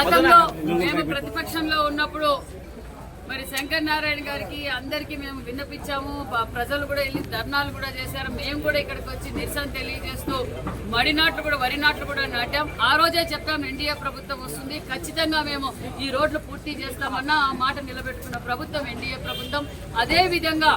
గతంలో మేము ప్రతిపక్షంలో ఉన్నప్పుడు శంకర్ నారాయణ గారికి అందరికీ మేము విన్నపించాము. ప్రజలు కూడా వెళ్ళి ధర్నాలు కూడా చేశారు. మేము కూడా ఇక్కడికి వచ్చి నిరసన తెలియజేస్తూ మడి నాట్లు కూడా వరి నాట్లు కూడా నాటాం. ఆ రోజే చెప్పాం ఎన్డీఏ ప్రభుత్వం వస్తుంది. ఖచ్చితంగా మేము ఈ రోడ్లు పూర్తి చేస్తామన్న ఆ మాట నిలబెట్టుకున్న ప్రభుత్వం ఎన్డీఏ ప్రభుత్వం. అదే విధంగా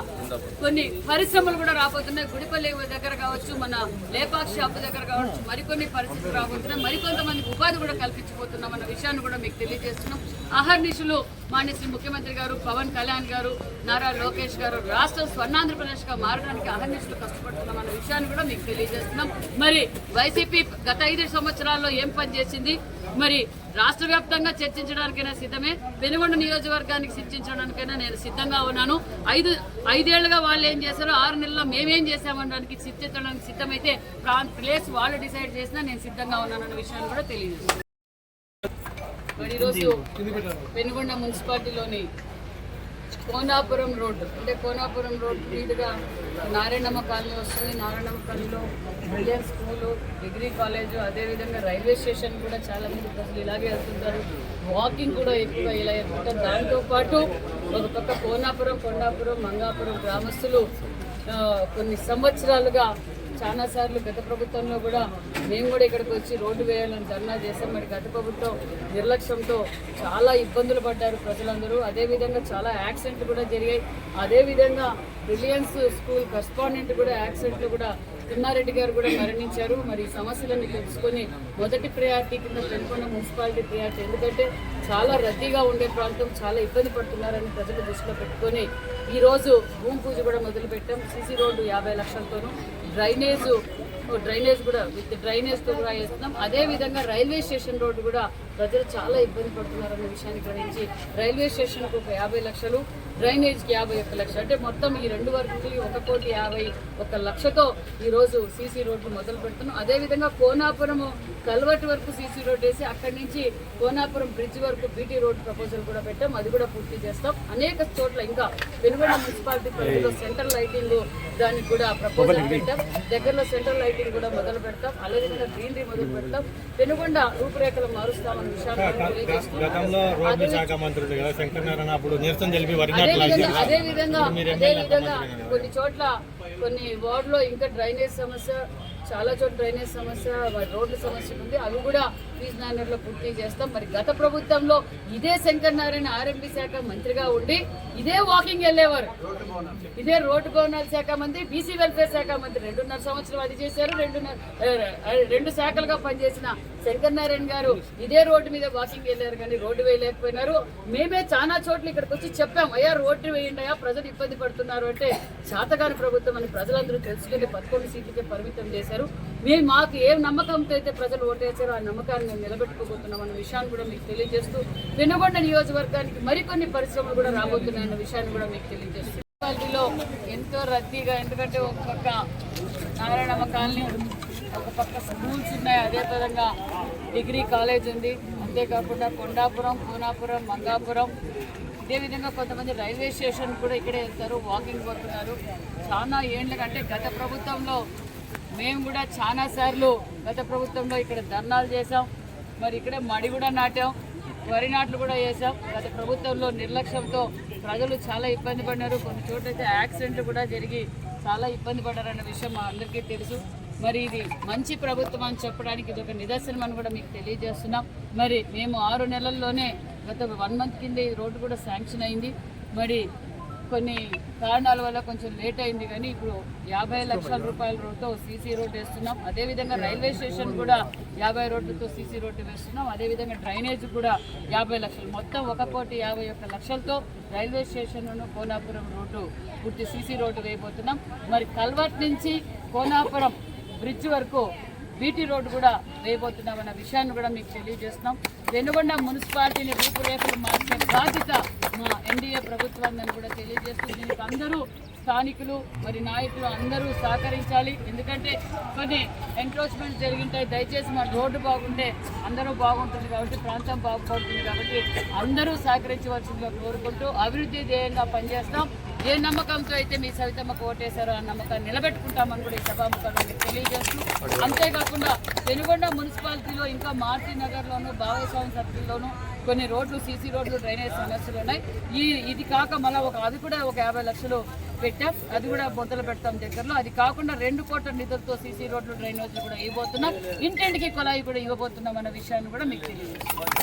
కొన్ని పరిశ్రమలు కూడా రాబోతున్నాయి. గుడిపల్లి దగ్గర కావచ్చు మన లేపాక్ షాప్ దగ్గర కావచ్చు మరికొన్ని పరిస్థితులు రాబోతున్నాయి. మరికొంతమంది ఉపాధి కూడా కల్పించబోతున్నాం అన్న విషయాన్ని కూడా మీకు తెలియజేస్తున్నాం. అహర్నిశులు మాన్య శ్రీ ముఖ్యమంత్రి గారు పవన్ కళ్యాణ్ గారు నారా లోకేష్ గారు రాష్ట్రం స్వర్ణాంధ్రప్రదేశ్గా మారడానికి అహర్నిశులు కష్టపడుతున్నాం అన్న విషయాన్ని కూడా మీకు తెలియజేస్తున్నాం. మరి వైసీపీ గత ఐదు సంవత్సరాల్లో ఏం పని చేసింది? మరి రాష్ట్ర వ్యాప్తంగా చర్చించడానికైనా సిద్ధమే? పెనుగొండ నియోజకవర్గానికి చర్చించడానికైనా నేను సిద్ధంగా ఉన్నాను. ఐదు ఐదేళ్ళుగా వాళ్ళు ఏం చేశారో ఆరు నెలల్లో మేమేం చేశామనడానికి చర్చించడానికి సిద్ధమైతే ప్లేస్ వాళ్ళు డిసైడ్ చేసినా నేను సిద్ధంగా ఉన్నానన్న విషయాన్ని కూడా తెలియజేస్తున్నాను. మరి ఈరోజు పెనుగొండ మున్సిపాలిటీలోని కోనాపురం రోడ్డు అంటే కోనాపురం రోడ్డు మీదుగా నారాయణమ్మ కాలనీ వస్తుంది. నారాయణమ్మ కాలనీలో ఇండియన్ స్కూలు డిగ్రీ కాలేజు అదేవిధంగా రైల్వే స్టేషన్ కూడా చాలామంది ప్రజలు ఇలాగే వెళ్తుంటారు. వాకింగ్ కూడా ఎక్కువ ఇలా వెళ్తుంటారు. దాంతోపాటు ఒక పక్క కోనాపురం కొండాపురం మంగాపురం గ్రామస్తులు కొన్ని సంవత్సరాలుగా చాలా సార్లు గత ప్రభుత్వంలో కూడా మేము కూడా ఇక్కడికి వచ్చి రోడ్డు వేయాలని ధర్నా చేసాం మరి గత ప్రభుత్వం నిర్లక్ష్యంతో చాలా ఇబ్బందులు పడ్డారు ప్రజలందరూ. అదేవిధంగా చాలా యాక్సిడెంట్లు కూడా జరిగాయి. అదేవిధంగా బ్రిలియన్స్ స్కూల్ కరస్పాండెంట్ కూడా యాక్సిడెంట్లు కూడా తిమ్మారెడ్డి గారు కూడా మరణించారు. మరి ఈ సమస్యలన్నీ తెలుసుకొని మొదటి ప్రయారిటీ కింద పెనుకొండ మున్సిపాలిటీ ప్రయారిటీ ఎందుకంటే చాలా రద్దీగా ఉండే ప్రాంతం చాలా ఇబ్బంది పడుతున్నారని ప్రజలు దృష్టిలో పెట్టుకొని ఈరోజు భూమి పూజ కూడా మొదలుపెట్టాం. సిసి సీసీ రోడ్డు యాభై లక్షలతోనూ డ్రైనేజు డ్రైనేజ్ కూడా విత్ డ్రైనేజ్తో కూడా వేస్తున్నాం అదే విధంగా రైల్వే స్టేషన్ రోడ్డు కూడా ప్రజలు చాలా ఇబ్బంది పడుతున్నారన్న విషయాన్ని గ్రహించి రైల్వే స్టేషన్కు ఒక యాభై లక్షలు డ్రైనేజ్కి యాభై ఒక్క లక్షలు. అంటే మొత్తం ఈ రెండు వరకు ఒక కోటి యాభై ఒక్క లక్షతో ఈరోజు సీసీ రోడ్లు మొదలు పెడుతున్నాం. అదేవిధంగా కోనాపురం కల్వర్ట్ వరకు సీసీ రోడ్ వేసి అక్కడి నుంచి కోనాపురం బ్రిడ్జ్ వరకు బీటీ రోడ్ ప్రపోజల్ కూడా పెట్టాం. అది కూడా పూర్తి చేస్తాం. అనేక చోట్ల ఇంకా వెనుగొండ మున్సిపాలిటీ పరిధిలో సెంట్రల్ లైటింగ్ దానికి కూడా ప్రపోజల్ పెట్టాం. దగ్గరలో సెంట్రల్ లైటింగ్ కూడా మొదలు పెడతాం. అదేవిధంగా గ్రీనరీ మొదలు పెడతాం. పెనుగొండ రూపురేఖలు మారుస్తామన్న విషయాన్ని కొన్ని చోట్ల కొన్ని వార్డులో ఇంకా డ్రైనేజ్ సమస్య చాలా చోట్ల డ్రైనేజ్ సమస్య రోడ్ల సమస్య ఉంది. అవి కూడా ఫీజు నాన్నర్లో పూర్తి చేస్తాం. మరి గత ప్రభుత్వంలో ఇదే శంకర్ నారాయణ ఆర్ఎంపీ శాఖ మంత్రిగా ఉండి ఇదే వాకింగ్ వెళ్ళేవారు. ఇదే రోడ్డు భవనాల శాఖ మంత్రి బీసీ వెల్ఫేర్ శాఖ మంత్రి. రెండున్నర సంవత్సరం అది చేశారు. రెండున్నర రెండు శాఖలుగా పనిచేసిన శంకర్ నారాయణ గారు ఇదే రోడ్డు మీద వాకింగ్ వెళ్ళారు కానీ రోడ్డు వేయలేకపోయినారు. మేమే చాలా చోట్ల ఇక్కడికి వచ్చి చెప్పాం అయ్యా రోడ్డు వేయండి అయ్యా ప్రజలు ఇబ్బంది పడుతున్నారు. అంటే శాతకాని ప్రభుత్వం అని ప్రజలందరూ తెలుసుకుని పదకొండు సీట్లకే పరిమితం చేశారు. మేము మాకు ఏ నమ్మకంతో అయితే ప్రజలు ఓటేశారో ఆ నమ్మకాన్ని మేము నిలబెట్టుకోబోతున్నాం అన్న విషయాన్ని కూడా మీకు తెలియజేస్తూ వెనుగొండ నియోజకవర్గానికి మరికొన్ని పరిశ్రమలు కూడా రాబోతున్నాయన్న విషయాన్ని కూడా మీకు తెలియజేస్తూ. కాలనీలో ఎంతో రద్దీగా ఎందుకంటే ఒక పక్క నారాయణమ్మ కాలనీ ఒక పక్క స్కూల్స్ ఉన్నాయి. అదే విధంగా డిగ్రీ కాలేజ్ ఉంది. అంతేకాకుండా కొండాపురం కోనాపురం మంగాపురం. అదేవిధంగా కొంతమంది రైల్వే స్టేషన్ కూడా ఇక్కడే వెళ్తారు వాకింగ్ పోతున్నారు. చాలా ఏండ్లకంటే గత ప్రభుత్వంలో మేము కూడా చాలా సార్లు గత ప్రభుత్వంలో ఇక్కడ ధర్నాలు చేసాం మరి ఇక్కడే మడి కూడా నాటాం వరి నాట్లు కూడా చేసాం గత ప్రభుత్వంలో నిర్లక్ష్యంతో ప్రజలు చాలా ఇబ్బంది పడినారు కొన్ని చోట్లయితే యాక్సిడెంట్లు కూడా జరిగి చాలా ఇబ్బంది పడ్డారన్న విషయం మా అందరికీ తెలుసు. మరి ఇది మంచి ప్రభుత్వం అని చెప్పడానికి ఇది ఒక నిదర్శనం అని కూడా మీకు తెలియజేస్తున్నాం. మరి మేము ఆరు నెలల్లోనే గత వన్ మంత్ కింద ఈ రోడ్డు కూడా శాంక్షన్ అయింది. మరి కొన్ని కారణాల వల్ల కొంచెం లేట్ అయింది కానీ ఇప్పుడు యాభై లక్షల రూపాయల రోడ్డుతో సీసీ రోడ్డు వేస్తున్నాం. అదేవిధంగా రైల్వే స్టేషన్ కూడా యాభై రోడ్లతో సీసీ రోడ్డు వేస్తున్నాం. అదేవిధంగా డ్రైనేజ్ కూడా యాభై లక్షలు. మొత్తం ఒక కోటి యాభై ఒక్క లక్షలతో రైల్వే స్టేషన్ను కోనాపురం రోడ్డు పూర్తి సీసీ రోడ్డు వేయబోతున్నాం. మరి కల్వర్ట్ నుంచి కోనాపురం బ్రిడ్జ్ వరకు బీటీ రోడ్డు కూడా వేయబోతున్నామన్న విషయాన్ని కూడా మీకు తెలియజేస్తున్నాం. వెనుగొండ మున్సిపాలిటీని రూపురేఖలు మార్చే బాధ్యత మా ఎన్డీఏ ప్రభుత్వాన్ని కూడా తెలియజేస్తూ దీనికి అందరూ స్థానికులు మరి నాయకులు అందరూ సహకరించాలి. ఎందుకంటే కొన్ని ఎంక్రోచ్మెంట్ జరిగింటాయి. దయచేసి మన రోడ్డు బాగుంటే అందరూ బాగుంటుంది కాబట్టి ప్రాంతం బాగుపడుతుంది కాబట్టి అందరూ సహకరించవలసిందిగా కోరుకుంటూ అభివృద్ధి ధ్యేయంగా పనిచేస్తాం. ఏ నమ్మకంతో అయితే మీ సవితమ్మకు ఓటేశారో ఆ నమ్మకాన్ని నిలబెట్టుకుంటామని కూడా ఈ సభాముఖంగా మీకు తెలియజేస్తూ అంతేకాకుండా వెనుగొండ మున్సిపాలిటీలో ఇంకా మారుతి నగర్లోను బావేస్వామి సర్కిల్లోను కొన్ని రోడ్లు సీసీ రోడ్లు డ్రైనేజ్ సమస్యలు ఉన్నాయి. ఈ ఇది కాక మళ్ళీ ఒక అది కూడా ఒక యాభై లక్షలు పెట్టాం. అది కూడా మొదలు పెడతాం దగ్గరలో. అది కాకుండా రెండు కోట్ల నిధులతో సీసీ రోడ్లు డ్రైనేజ్లు కూడా ఇవ్వబోతున్నాం. ఇంటింటికి కుళాయి కూడా ఇవ్వబోతున్నాం అన్న విషయాన్ని కూడా మీకు తెలియజేస్తాం